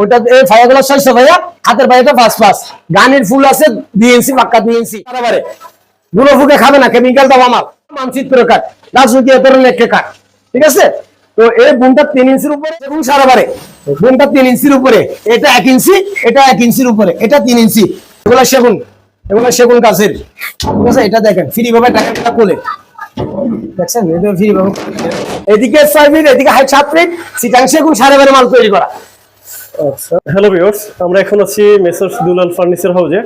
ওইটা এই ফায়াগুলো হাতের পাঁচ পাঁচ গানের ফুল আছে পাক্কা ফুকে খাবে না কেমিক্যাল দাও আমার। রাজনীতি এত ঠিক আছে? তো এই তিন ইঞ্চির উপরে এবং তিন ইঞ্চির উপরে। এটা এক ইঞ্চি, এটা এক ইঞ্চির উপরে। এটা তিন ইঞ্চি। এগুলো সেগুন এগুলো সেগুন গাছের। ঠিক আছে? এটা দেখেন ফ্রি ভাবে টাকাটা কোলে দেখছেন? ফ্রি ভাবে। এদিকে ছয় ফিট এদিকে হাইট সাত ফিট সেগুন সাড়ে বারে মাল তৈরি করা। আচ্ছা হ্যালো ভিউয়ার্স আমরা এখন আছি মেসার্স দুলাল ফার্নিচার হাউসে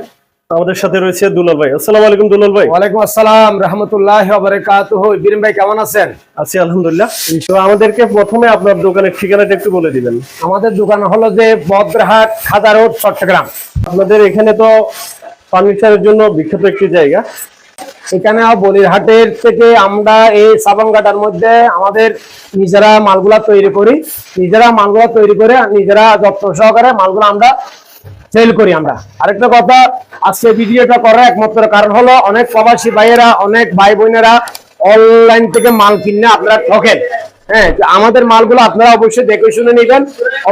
আমাদের সাথে রয়েছে দুলাল ভাই। আসসালামু আলাইকুম দুলাল ভাই। ওয়ালাইকুম আসসালাম রহমতুল্লাহ বারাকাতুহু। বিরিম ভাই কেমন আছেন? আছি আলহামদুলিল্লাহ। তো আমাদেরকে প্রথমে আপনার দোকানের ঠিকানাটা একটু বলে দিবেন। আমাদের দোকান হলো যে বদ্রহাট রোড চট্টগ্রাম। আপনাদের এখানে তো ফার্নিচারের জন্য বিখ্যাত একটি জায়গা। এখানে বলিরহাটের থেকে আমরা এই সাবানঘাটার মধ্যে আমাদের নিজেরা মালগুলা তৈরি করি। নিজেরা মালগুলা তৈরি করে নিজেরা যত্ন সহকারে মালগুলা আমরা সেল করি আমরা। আরেকটা কথা, আজকে ভিডিওটা করার একমাত্র কারণ হলো অনেক প্রবাসী ভাইয়েরা, অনেক ভাই বোনেরা অনলাইন থেকে মাল কিনে আপনারা ঠকেন। হ্যাঁ আমাদের মালগুলো আপনারা অবশ্যই দেখে শুনে নেবেন।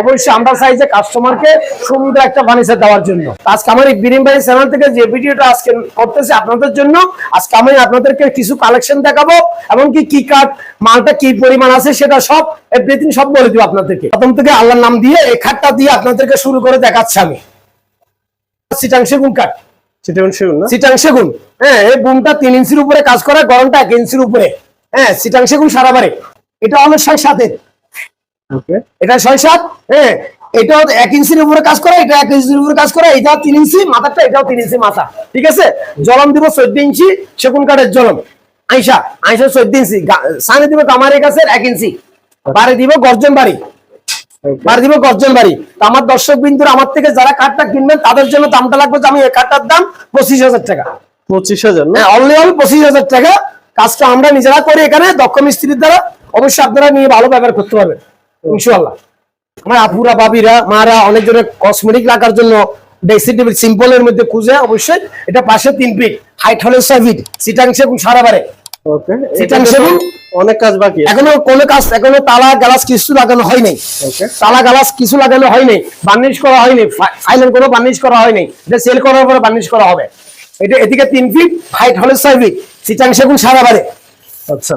অবশ্যই আমরা চাই যে কাস্টমারকে সুন্দর একটা ফার্নিচার দেওয়ার জন্য। আজকে আমার এই বিরিম ভাই চ্যানেল থেকে যে ভিডিওটা আজকে করতেছি আপনাদের জন্য আজকে আমি আপনাদেরকে কিছু কালেকশন দেখাবো এমনকি কি কাঠ মালটা কি পরিমাণ আছে সেটা সব এভরিথিং সব বলে দিব আপনাদেরকে। প্রথম থেকে আল্লাহর নাম দিয়ে এই খাটটা দিয়ে আপনাদেরকে শুরু করে দেখাচ্ছি আমি। সিটাং সেগুন কাঠ। সেগুন সিটাং সেগুন। হ্যাঁ এই বুমটা তিন ইঞ্চির উপরে কাজ করা গরমটা এক ইঞ্চির উপরে। হ্যাঁ সিটাং সেগুন সারাবারে এটা হলো ছয় সাতের এটা ছয় সাত হ্যাঁ এটাও এক ইঞ্চির উপরে কাজ করে এটা এক ইঞ্চির উপরে কাজ করে এটাও তিন ইঞ্চি মাথাটা এটাও তিন ইঞ্চি মাথা ঠিক আছে? জলম দিব চোদ্দ ইঞ্চি সেগুন কাঠের জলম। আইসা আইসা চোদ্দ ইঞ্চি সামনে দিব কামারি গাছের এক ইঞ্চি বাড়ি দিব গর্জন বাড়ি বাড়ি দিব গর্জন বাড়ি। তো আমার দর্শক বিন্দুর আমার থেকে যারা কাঠটা কিনবেন তাদের জন্য দামটা লাগবে যে আমি এই কাঠটার দাম পঁচিশ হাজার টাকা। পঁচিশ হাজার না? হ্যাঁ অনলি অল পঁচিশ হাজার টাকা। কাজটা আমরা নিজেরা করি এখানে দক্ষ মিস্ত্রির দ্বারা। অবশ্যই আপনারা নিয়ে ভালো ব্যবহার করতে পারবেন ইনশাল্লাহ আমার আপুরা বাবিরা মারা অনেক জনের কসমেটিক রাখার জন্য টেবিল সিম্পল এর মধ্যে খুঁজে অবশ্যই এটা পাশে তিন ফিট হাইট হলে ছয় ফিট সিটাং সেগুন সারা বারে। ওকে চিটাং সেগুন? অনেক কাজ বাকি এখনও কোনো কাজ এখনও তালা গ্লাস কিছু লাগানো হয় নাই। তালা গ্লাস কিছু লাগানো হয় নাই বার্নিশ করা হয়নি ফাইনাল কোনো বার্নিশ করা হয়নি এটা সেল করার পরে বার্নিশ করা হবে। এটা এদিকে তিন ফিট হাইট হলে ছয় ফিট সিটাং সেগুন সারা বারে। আচ্ছা?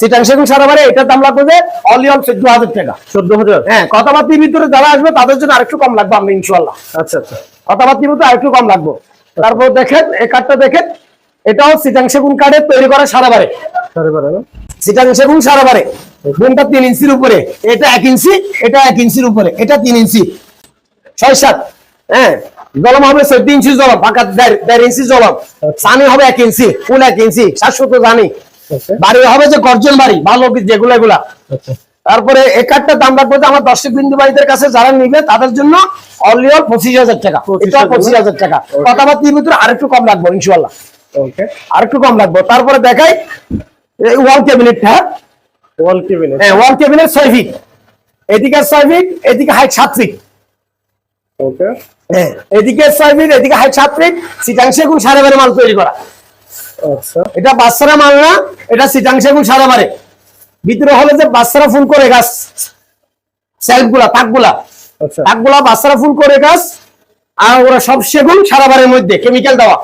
সিটাং সেগুন সারা বারে এটার দাম লাগবে যে অনলি অন চোদ্দ হাজার টাকা। চোদ্দ হাজার হ্যাঁ কথাবার্তির ভিতরে যারা আসবে তাদের জন্য আরেকটু কম লাগবে আমি ইনশাল্লাহ আচ্ছা আচ্ছা। কথাবার্তির ভিতরে আরেকটু কম লাগবে। তারপর দেখেন এই কাঠটা দেখেন এটাও সিটাং সেগুন কাঠের তৈরি করা সারা বারে সিটাং সেগুন সারা বারে বুনটা তিন ইঞ্চির উপরে। এটা এক ইঞ্চি এটা এক ইঞ্চির উপরে। এটা তিন ইঞ্চি। ছয় সাত। হ্যাঁ জলম হবে চোদ্দ ইঞ্চি জলম দেড় ইঞ্চি জলম সানি হবে এক ইঞ্চি ফুল এক ইঞ্চি। সাতশো তো জানি। বাড়ি হবে যে গর্জন বাড়ি ভালো যেগুলো এগুলা। আচ্ছা। তারপরে এক একটা দাম রাখব আমার দর্শক বিন্দু বাড়িদের কাছে যারা নিবে তাদের জন্য অনলি অল পঁচিশ হাজার টাকা। এটা পঁচিশ হাজার টাকা। কথাবার্তির ভিতরে আরেকটু কম লাগবো ইনশাল্লাহ আরেকটু কম লাগবো তারপরে দেখাই ওয়াল ক্যাবিনেট হ্যাঁ? ওয়াল কেবিনেট হ্যাঁ ওয়াল ক্যাবিনেট ছয় ফিট এদিকে ছয় ফিট এদিকে হাইট সাত ফিট ওকে হ্যাঁ এদিকে ছয় ফিট এদিকে হাইট সাত ফিট সিটাংশে গুণ সাড়ে বারে মাল তৈরি করা। আচ্ছা এটা বাচ্চারা মাল না এটা সিটাংশে গুণ সারা বারে ভিতরে হলে যে বাচ্চারা ফুল করে গাছ সেলফগুলা তাকগুলা আচ্ছা। তাকগুলা বাচ্চারা ফুল করে গাছ আর ওরা সব সেগুন সারা বারের মধ্যে কেমিক্যাল দেওয়া।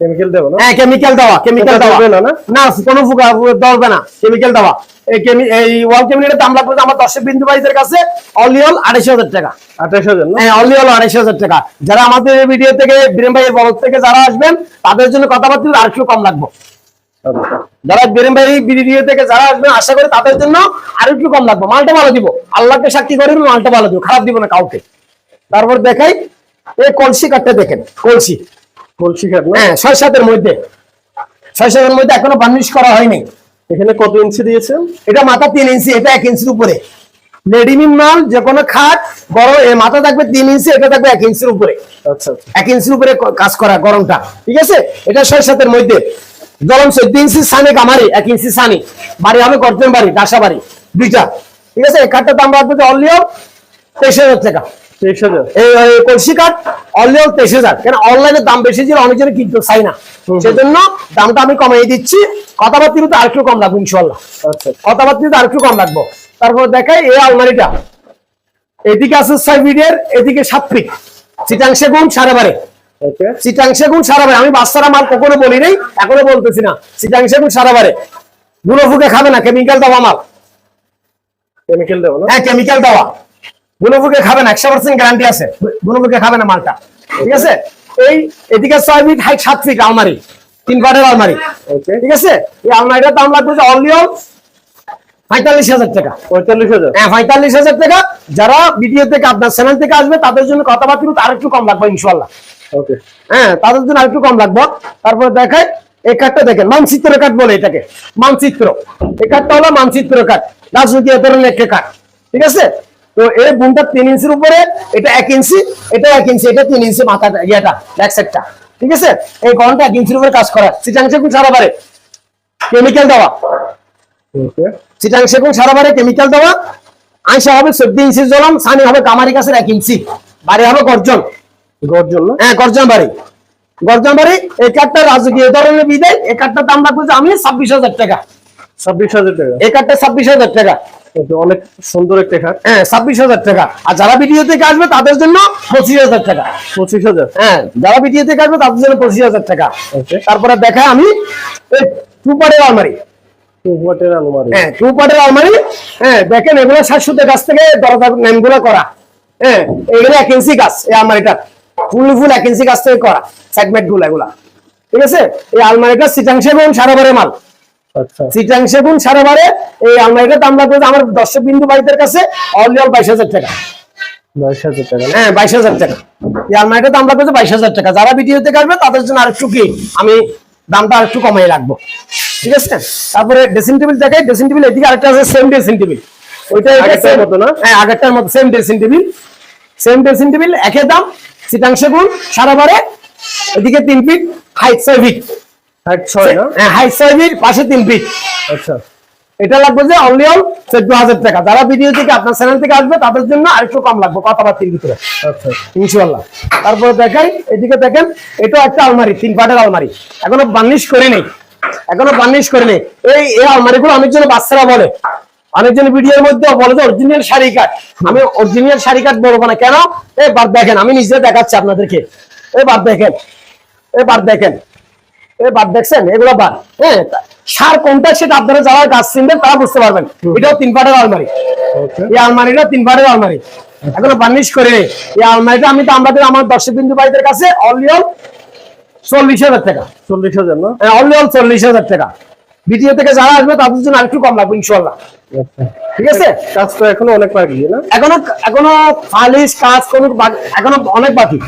কেমিক্যাল দেবো না? হ্যাঁ কেমিক্যাল দেওয়া কেমিক্যাল দেওয়া। না, না? না কোনো ফুকা ধরবে না কেমিক্যাল দেওয়া। এই কেমি এই ওয়াল কেমিক্যালের দাম লাগবে আমার দর্শক বিন্দু বাড়িদের কাছে অনলি আড়াইশো হাজার টাকা। আঠাশ হাজার হ্যাঁ অনলি আড়াইশো হাজার টাকা। যারা আমাদের ভিডিও থেকে বীরেন ভাইয়ের বলক থেকে যারা আসবেন তাদের জন্য কথাবার্তা আর একটু কম লাগবে। আচ্ছা। যারা বীরেন ভাই ভিডিও থেকে যারা আসবেন আশা করি তাদের জন্য আর একটু কম লাগবে। মালটা ভালো দিব। আল্লাহকে সাক্ষী করে মালটা ভালো দিব খারাপ দিব না কাউকে। তারপর দেখাই এই কলসি কাঠটা দেখেন কলসি। হ্যাঁ ছয় সাতের মধ্যে। ছয় সাতের মধ্যে এখনও বার্নিশ করা হয়নি। এখানে কত ইঞ্চি দিয়েছেন? এটা মাথা তিন ইঞ্চি এটা এক ইঞ্চির উপরে। রেডিমিন মাল যে কোনো খাট বড় মাথা থাকবে তিন ইঞ্চি এটা থাকবে এক ইঞ্চির উপরে। আচ্ছা আচ্ছা। এক ইঞ্চির উপরে কাজ করা গরমটা ঠিক আছে? এটা ছয় সাতের মধ্যে। গরম চোদ্দ ইঞ্চি সানি কামারি এক ইঞ্চি সানি। বাড়ি হবে গর্জন বাড়ি ডাসা বাড়ি দুইটা। ঠিক আছে? এই দাম রাখবে অনলিও তেইশ হাজার টাকা। কলসি কাঠ অনলিও তেইশ হাজার। কেন? অনলাইনে দাম বেশি ছিল অনেকজনে কিনতে চাই না। সেজন্য দামটা আমি কমিয়ে দিচ্ছি। কথাবার্তা তো আরেকটু কম লাগবে ইনশাল্লাহ আচ্ছা। তো আরেকটু কম লাগবো। তারপর দেখাই এই আলমারিটা। এদিকে আছে ছয় ফিটের এদিকে সাত ফিট। সাড়ে বারে সারা বারে আমি বাচ্চারা মাল কখনো বলি নাই এখনও বলতেছি না। চিটাং সেগুন সারা বারে গুলো ফুকে খাবে না কেমিক্যাল দেওয়া মাল। কেমিক্যাল না? হ্যাঁ কেমিক্যাল দেওয়া। গুলো ফুকে খাবে না একশো পার্সেন্ট গ্যারান্টি আছে। গুলো খাবে না মালটা ঠিক আছে? এই এদিকে ছয় ফিট হাইট সাত ফিট আলমারি তিন পাটের আলমারি ঠিক আছে? এই আলমারিটার দাম লাগবে অনলি পঁয়তাল্লিশ হাজার টাকা। পঁয়তাল্লিশ হাজার? হ্যাঁ পঁয়তাল্লিশ হাজার টাকা। যারা ভিডিও থেকে আপনার চ্যানেল থেকে আসবে তাদের জন্য কথাবার্তা কিন্তু আরেকটু কম লাগবে ইনশাল্লাহ ওকে হ্যাঁ তাদের জন্য আরেকটু কম লাগবে। তারপরে দেখায় এই কার্ডটা দেখেন মানচিত্র কার্ড বলে এটাকে মানচিত্র। এই কার্ডটা হলো মানচিত্র কার্ড রাজনীতি ধরনের একটা কার্ড ঠিক আছে? তো এই বুনটা তিন ইঞ্চির উপরে এটা এক ইঞ্চি এটা এক ইঞ্চি এটা তিন ইঞ্চি মাথা ইয়েটা ব্যাক সাইডটা ঠিক আছে? এই গনটা এক ইঞ্চির উপরে কাজ করা। চিটাংশে কোন সারা বারে কেমিক্যাল দেওয়া। ওকে। চিটাং সেগুন সারা বারে কেমিক্যাল দেওয়া। আইসা হবে চোদ্দ ইঞ্চি জলম সানি হবে কামারি গাছের এক ইঞ্চি। বাড়ি হবে গর্জন। গর্জন হ্যাঁ গর্জন বাড়ি। গর্জন বাড়ি এই কার্ডটা রাজকীয় ধরনের বিদায় এই কার্ডটার দাম রাখব আমি ছাব্বিশ হাজার টাকা। ছাব্বিশ হাজার টাকা। এই কার্ডটা ছাব্বিশ হাজার টাকা। অনেক সুন্দর একটা খাট। হ্যাঁ ছাব্বিশ হাজার টাকা। আর যারা ভিডিও থেকে আসবে তাদের জন্য পঁচিশ হাজার টাকা। পঁচিশ হাজার? হ্যাঁ যারা ভিডিও থেকে আসবে তাদের জন্য পঁচিশ হাজার টাকা। তারপরে দেখা আমি এই টু পার্টের আলমারি আলমারি। হ্যাঁ টু পার্টের আলমারি। হ্যাঁ দেখেন এগুলো শাশুদের কাছ থেকে দরজা নেমগুলো করা। হ্যাঁ এগুলো এক ইঞ্চি গাছ এই আলমারিটা ফুল ফুল এক ইঞ্চি গাছ থেকে করা সেগমেন্টগুলো এগুলা। ঠিক আছে? এই আলমারিটা সিটাংশে গুণ সারা বারে মাল। আচ্ছা। সিটাংশে গুণ সারা বারে এই আলমারিটা দাম লাগবে আমার দর্শক বিন্দু বাড়িদের কাছে অনলি অল বাইশ হাজার টাকা। বাইশ হাজার টাকা। হ্যাঁ বাইশ হাজার টাকা। এই আলমারিটা দাম লাগবে বাইশ হাজার টাকা। যারা ভিডিওতে কাটবে তাদের জন্য আরেকটু কি আমি দামটা আরেকটু কমাই রাখব। ঠিক আছে? তারপরে ড্রেসিং টেবিল দেখাই। ড্রেসিং টেবিল এদিকে আরেকটা আছে সেম ড্রেসিং টেবিল ওইটা আগেরটার মতো না? হ্যাঁ আগেরটার মতো same dressing table same dressing table একই দাম। শীতাংশ গুণ সারা বারে এদিকে তিন ফিট হাইট ছয় ফিট হাইট ছয় হ্যাঁ হাইট ছয় ফিট পাশে তিন ফিট আচ্ছা। এটা লাগবে যে অনলি অল চোদ্দ হাজার টাকা। যারা ভিডিও থেকে আপনার চ্যানেল থেকে আসবে তাদের জন্য আরেকটু কম লাগবে কথাবার্তির ভিতরে। আচ্ছা। ইনশাল্লাহ তারপরে দেখাই এদিকে দেখেন এটাও একটা আলমারি তিন পাটের আলমারি। এখনও বার্নিশ করে নেই। এখনও বার্নিশ করে নেই। এই এই আলমারিগুলো অনেক জন বাচ্চারা বলে। অনেকজন ভিডিওর মধ্যে বলে যে অরিজিনাল শাড়ি কাট। আমি অরিজিনাল শাড়ি কাট বলব না। কেন? এবার দেখেন আমি নিজে দেখাচ্ছি আপনাদেরকে। এবার দেখেন এবার দেখেন। দেখছেন? এগুলো হ্যাঁ সার কোনটা সেটা আপনারা যারা গাছ চিনবেন তারা বুঝতে পারবেন। এটাও তিন পাটের আলমারি। এই আলমারিটা তিন পাটের আলমারি। এখনও বার্নিশ করে এই আলমারিটা আমি তো আমাদের আমার দর্শক বিন্দু ভাইদের কাছে অনলি চল্লিশ হাজার টাকা। চল্লিশ হাজার না? অনলি অল চল্লিশ হাজার টাকা। ভিডিও থেকে যারা আসবে তাদের জন্য আরেকটু কম লাগবে ইনশাল্লাহ আচ্ছা। ঠিক আছে? কাজ তো এখনও অনেক বাকি না? এখনও এখনও ফালিশ কাজ কোন এখনও অনেক বাকি।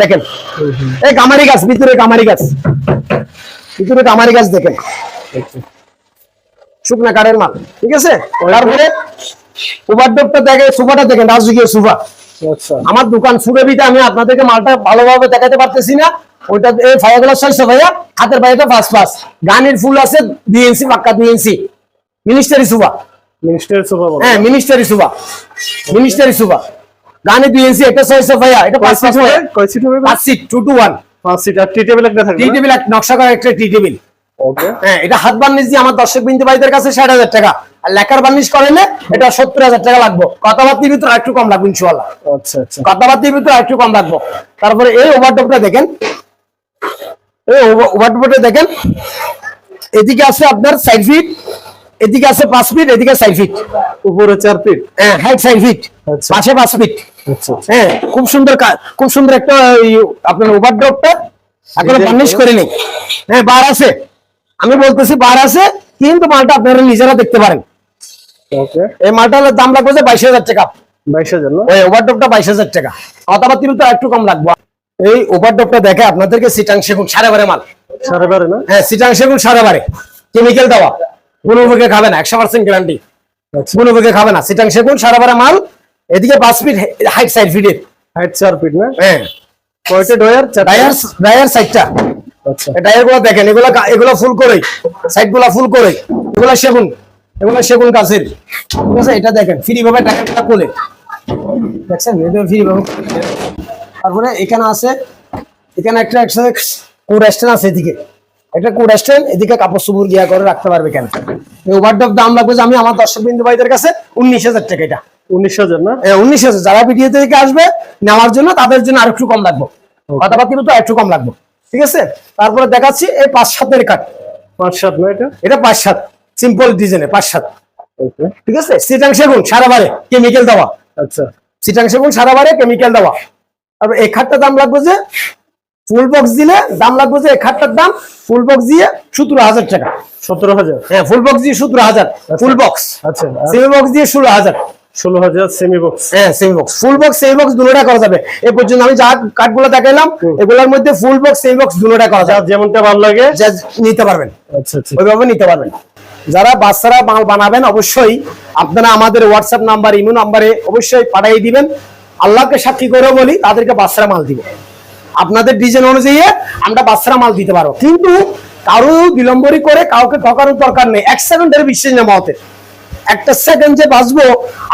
দেখেন। এই গামারি গাছ ভিতরে গামারি গাছ। ভিতরে গামারি গাছ দেখেন। শুকনা কাঠের মাল ঠিক আছে? তারপরে ওভারডোপটা দেখে সোফাটা দেখেন রাজকীয় সোফা। আচ্ছা। আমার দোকান সুরেবিতে আমি আপনাদেরকে মালটা ভালোভাবে দেখাতে পারতেছি না। ওইটা এই ফায়াগুলো ছয়শো ভাইয়া। হাতের বাইরে ফার্স্ট ফার্স্ট গানের ফুল আছে দুই ইঞ্চি পাক্কা দুই ইঞ্চি মিনিস্টারি সুবা মিনিস্টার সোফা হ্যাঁ মিনিস্টারি সুবা মিনিস্টারি সুবা গানে দুই ইঞ্চি এটা ছয়শো ভাইয়া। এটা পাঁচ সিট পাঁচ সিট টু টু ওয়ান পাঁচ সিট টি টেবিল একটা থাকবে টি টেবিল নকশা করা একটা টি টেবিল। ওকে। হ্যাঁ এটা হাত বার্নিশ দিয়ে আমার দর্শক বিন্দু ভাইদের কাছে ষাট হাজার টাকা। আর লেখার বার্নিশ করাইলে এটা সত্তর হাজার টাকা লাগবে। কথাবার্তির ভিতরে একটু কম লাগবে ইনশাল্লাহ আচ্ছা আচ্ছা। কথাবার্তির ভিতরে একটু কম রাখব তারপরে এই ওভারডপটা দেখেন। এই ওভারডপটা দেখেন। এদিকে আছে আপনার সাইড ফিট এদিকে আছে পাঁচ ফিট এদিকে সাইড ফিট। উপরে চার ফিট? হ্যাঁ হাইট সাইড ফিট। আচ্ছা। পাশে পাঁচ ফিট। আচ্ছা। হ্যাঁ খুব সুন্দর খুব সুন্দর একটা আপনার ওভারডপটা এখনও Design বার্নিশ করে নেই হ্যাঁ বার আছে। আমি বলতেছি বার আছে কিন্তু মালটা আপনারা নিজেরা দেখতে পারেন। এই মালটার দাম লাগবে যে বাইশ হাজার টাকা। বাইশ হাজার না? ওই ওভারডপটা বাইশ হাজার টাকা। কথাবার্তির তো একটু কম লাগবে। এই ওভারডপটা দেখে আপনাদেরকে সিটাং সেগুন সাড়ে বারে মাল। সাড়ে বারো না? হ্যাঁ সিটাং সেগুন সাড়ে বারে। কেমিক্যাল দেওয়া। কোনো খাবে না একশো পার্সেন্ট গ্যারান্টি কোনো খাবে না। সিটাং সেগুন সাড়ে বারে মাল এদিকে পাঁচ ফিট হাইট সাইড ফিটের হাইট চার ফিট না? হ্যাঁ। কয়টা ডয়ার চার ডায়ার ডায়ার সাইডটা আচ্ছা। ডায়ারগুলো দেখেন এগুলো এগুলো ফুল করে সাইডগুলা ফুল করে এগুলো সেগুন এগুলো সেগুন গাছের। ঠিক আছে? এটা দেখেন ফ্রি ভাবে টাকাটা কোলে দেখছেন? এটা ফ্রি ভাবে তারপরে এখানে আছে এখানে একটা একসাথে কোড স্ট্যান্ড আছে এদিকে। একটা কোড স্ট্যান্ড এদিকে কাপড় সুপুর গিয়া করে রাখতে পারবে কেন? এই ওভারডপ দাম লাগবে যে আমি আমার দর্শক বিন্দু ভাইদের কাছে উনিশ হাজার টাকা এটা। উনিশ হাজার না? উনিশ হাজার যারা ভিডিও থেকে আসবে নেওয়ার জন্য তাদের জন্য আর একটু কম লাগবে। কথাবার্তা কিন্তু একটু কম লাগবে। ঠিক আছে? তারপরে দেখাচ্ছি এই পাঁচ সাতের কাঠ পাঁচ সাত না এটা? এটা পাঁচ সাত সিম্পল ডিজাইনে পাঁচ সাত ঠিক আছে? সিটাং সেগুন সারা বারে কেমিক্যাল দেওয়া। আচ্ছা। সিটাং সেগুন সারা বারে কেমিক্যাল দেওয়া। তারপর এই খাটটার দাম লাগবে যে ফুল বক্স দিলে দাম লাগবে যে খাটটার দাম ফুল বক্স দিয়ে সতেরো হাজার টাকা। সতেরো হাজার? হ্যাঁ ফুল বক্স দিয়ে সতেরো হাজার। ফুল বক্স আচ্ছা সেমি বক্স দিয়ে ষোলো হাজার। ষোলো হাজার সেমি বক্স হ্যাঁ semi box full box semi box দুটোটা করা যাবে। এ পর্যন্ত আমি যা কাঠগুলো দেখাইলাম এগুলোর মধ্যে ফুল বক্স সেমি বক্স দুটোটা করা যাবে। যেমনটা ভালো লাগে। নিতে পারবেন। আচ্ছা আচ্ছা। ওইভাবে নিতে পারবেন। যারা বাচ্চারা মাল বানাবেন অবশ্যই আপনারা আমাদের হোয়াটসঅ্যাপ নাম্বার ইমো নাম্বারে অবশ্যই পাঠিয়ে দিবেন। আল্লাহকে সাক্ষী করে বলি তাদেরকে বাচ্চারা মাল দিব। আপনাদের ডিজাইন অনুযায়ী আমরা বাচ্চারা মাল দিতে পারব। কিন্তু কারও বিলম্বরি করে কাউকে ঠকানোর দরকার নেই। এক সেকেন্ডের বিশ্বাস নেওয়া হতে একটা সেকেন্ড যে বাঁচবো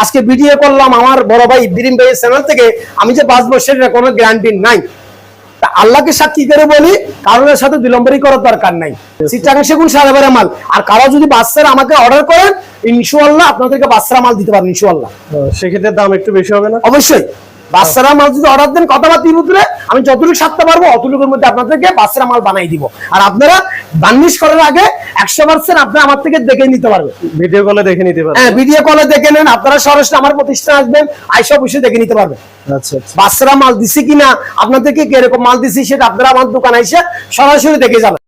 আজকে ভিডিও করলাম আমার বড় ভাই ইব্রাহিম ভাইয়ের চ্যানেল থেকে আমি যে বাঁচবো সেটা কোনো গ্যারান্টি নাই। তা আল্লাহকে সাক্ষী করে বলি কারোর সাথে বিলম্বরি করার দরকার নাই। সিটাকে সেগুন সাড়ে বারে মাল। আর কারও যদি বাচ্চারা আমাকে অর্ডার করেন ইনশাল্লাহ আপনাদেরকে বাচ্চারা মাল দিতে পারবেন ইনশাল্লাহ সেক্ষেত্রে দাম একটু বেশি হবে না? অবশ্যই। বাচ্চারা মাল যদি অর্ডার দেন কথাবার্তা ভিতরে আমি যতটুকু সারতে পারব অতটুকুর মধ্যে আপনাদেরকে বাচ্চারা মাল বানাই দিব। আর আপনারা বার্নিশ করার আগে একশো পার্সেন্ট আপনারা আমার থেকে দেখে নিতে পারবেন। ভিডিও কলে দেখে নিতে পারবেন। হ্যাঁ ভিডিও কলে দেখে নেন আপনারা সরাসরি আমার প্রতিষ্ঠান আসবেন আইসা অবশ্যই দেখে নিতে পারবেন। আচ্ছা আচ্ছা। বাচ্চারা মাল দিছি কিনা আপনাদেরকে কীরকম মাল দিছি সেটা আপনারা আমার দোকানে এসে সরাসরি দেখে যাবেন।